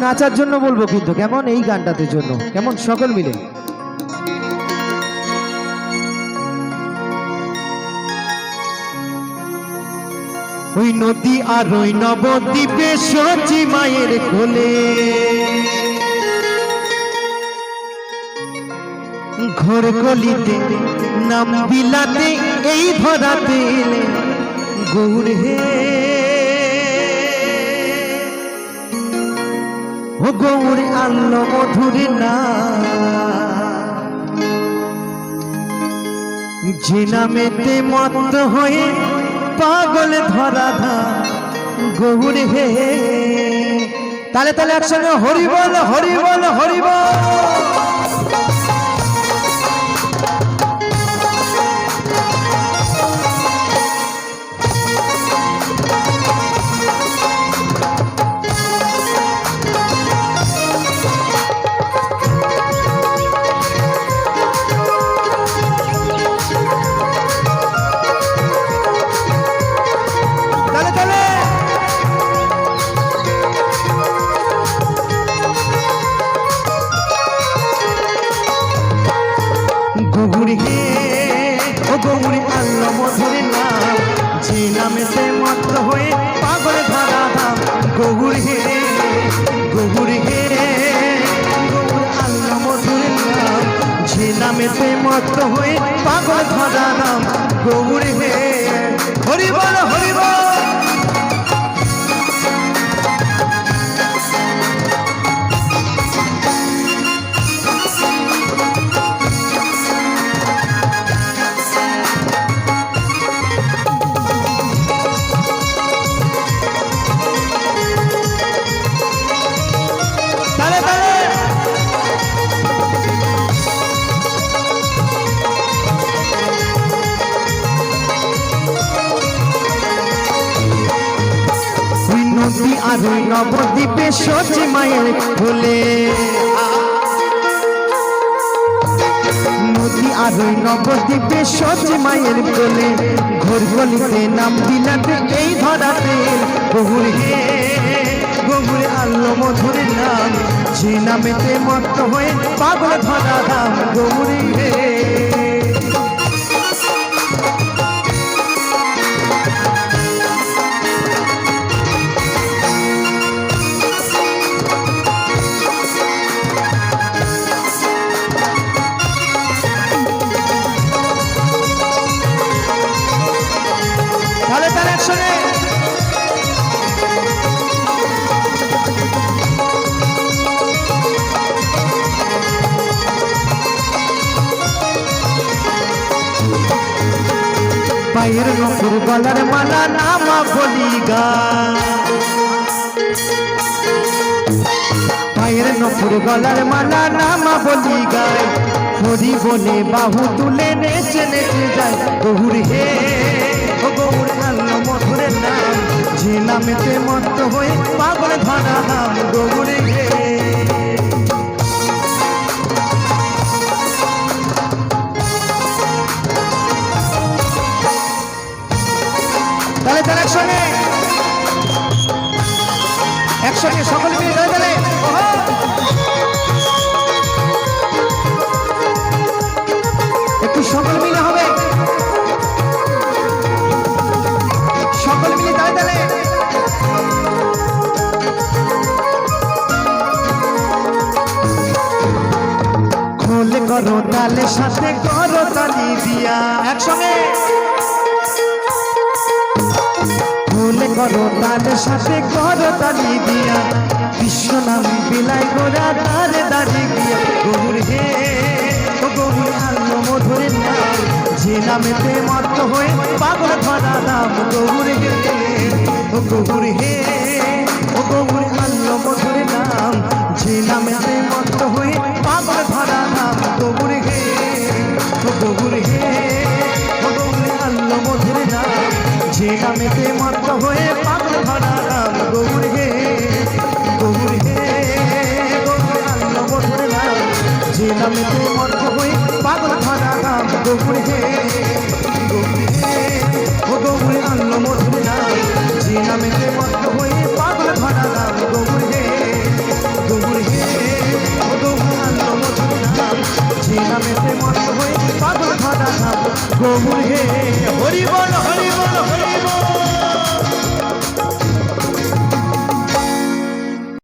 নাচার জন্য বলব কিন্তু, কেমন এই গানটাতে জন্য? কেমন সকল মিলে? ওই নদী আর ওই নবদ্বীপে সচি মায়ের কোলে। ঘর গলিতে নাম বিলাতে এই ধরাতে গৌর হে। ও গৌরী আল্লো মধুরী না। যে নামেতে মত হয়ে পাগল ধরা ধা, গৌর হে। তাহলে তাহলে একসঙ্গে হরি বল হরি বল হরি বল। যে নামেতে মত হয়ে পাগল ধরা দাম গগুর হে গগুর হে গগুর আল্লাহ মধুর নাম। যে নামেতে মত হয়ে পাগল ধরা দাম গৌরী নবদ্বীপে সচি মায়ের কোলে নদী আর ওই নবদ্বীপে সচি মায়ের কোলে ঘোর গলিতে নাম বিলাতে এই ধরাতে বহুর হে। গহুর আল্লো মধুর নাম, যে নামেতে মত হয়ে পাগল ধরা দাম গৌরী হে। পায়ের নকুর গলার মালা নামা বলি গা। পায়ের গলার মালা নামা বলিগায় হরি বলে বাহু তুলে নেচে নেচে যায়। গহুর হে, ও গৌর আল্লাহ মধুরের নাম। যে নামেতে মত্ত হয়ে পাগল ধরা নাম। গৌর তাহলে তাহলে একসঙ্গে। একসঙ্গে সকলে মিলে তাহলে একটু সকল মিলে হবে। সকল করো তালে, সাথে করো তালি দিয়া। একসঙ্গে। করো তার সাথে করো তালি দিয়া। বিশ্ব নাম বিলাই গোরা দাঁড়ে দাঁড়িয়ে গিয়া গৌর হে, ও গৌর আল্লো মধুরের নাম। যে নামেতে মত হয়ে পাগল ধরা নাম। গৌর হে, ও গৌর হে, ও গৌর আল্লো মধুরের নাম। যে নামেতে মত হয়ে পাগল ধরা নাম। গৌর হে, ও গৌর সে নামেতে মত হয়ে পাগল ধরা নাম গৌর হে গৌর হে গৌর আল্লাহ বসরে নাম যে নামেতে মত হয়ে পাগল ধরা নাম গৌর হে গৌর হে, ও গৌর আল্লাহ বসরে নাম যে নামেতে পাগল খানা খাব। গৌর হে হরি বল হরি বল হরি বল।